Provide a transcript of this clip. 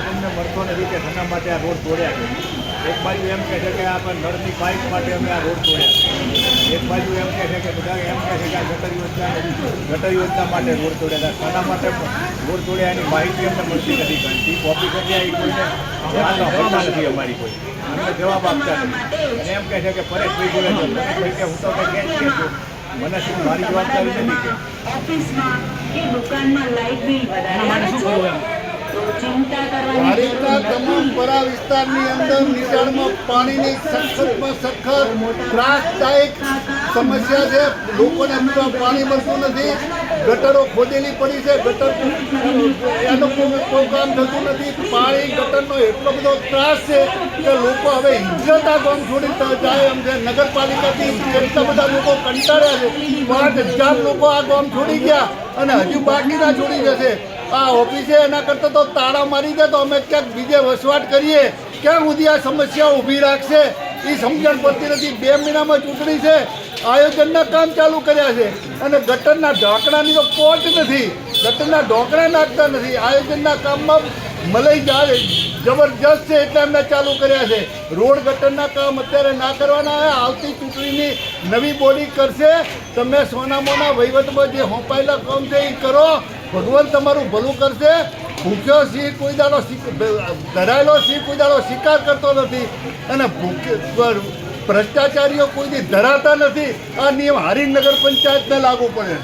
જવાબ અમને મળતો નથી કે શેના માટે આ રોડ તોડ્યા છે. એક બાજુ એમ કહે છે કે આ પણ નળની પાઇપ માટે અમે આ રોડ તોડ્યા એક બાજુ એમ કહે છે કે બધા એમ કહે છે કે આ ગટર યોજના ગટર યોજના માટે રોડ તોડ્યા હતા. શાના માટે રોડ તોડ્યા એની માહિતી અમને મળતી નથી ઘણી કોપી કરી આવી કોઈને ધ્યાનમાં નથી અમારી કોઈ. અમને જવાબ આપતા નથી. અને એમ કહે છે કે પરેશભાઈ બોલે છે કે હું તો કંઈ કહે છું? મને શું મારી જવાબદારી નથી કે? ઓફિસમાં કે દુકાનમાં લાઇટ બિલ વધારે આવે છે? તો ચિંતા કરવાની વાડીના જરૂર તમામ પરા વિસ્તારની અંદર નીચાણમાં પાણીની સખતમાં સખત ત્રાસદાયક સમસ્યા છે. લોકોને પીવા પાણી મળતું નથી. ગટરો ખોદેલી પડી છે. ગટર એનું કોઈ કોઈ કામ થતું નથી. પાણી ગટરનો એટલો બધો ત્રાસ છે કે લોકો હવે હિજરત આ ગામ છોડી જાય એમ છે. નગરપાલિકાથી એટલા બધા લોકો કંટાળ્યા છે. પાંચ હજાર લોકો આ ગામ છોડી ગયા અને હજુ બાકીના છોડી જશે. આ ઓફિસે એના કરતાં તો તાળા મારી દે તો અમે ક્યાંક બીજે વસવાટ કરીએ. ક્યાં સુધી આ સમસ્યા ઊભી રાખશે? એ સમજણ પડતી નથી. બે મહિનામાં ચૂંટણી છે. આયોજનના કામ ચાલુ કર્યા છે. અને ગટરના ઢાંકણાની તો પોટ નથી. ગટરના ઢોકળા નાખતા નથી. આયોજનના કામમાં મલાઈ જાય જબરજસ્ત છે એટલે એમને ચાલુ કર્યા છે. રોડ ગટરના કામ અત્યારે ના કરવાના આવે આવતી ચૂંટણીની નવી બોડી કરશે. તમે સોનામોના વહીવટમાં જે હોંપાયેલા કામ છે એ કરો. ભગવાન તમારું ભલું કરશે. ભૂખ્યો સિંહ કોઈ દાડો ધરાયેલો સિંહ કોઈ દાડો શિકાર કરતો નથી અને ભૂખ્યો ભ્રષ્ટાચારીઓ કોઈ દી ધરાતા નથી. આ નિયમ હારીનગર પંચાયતને લાગુ પડે.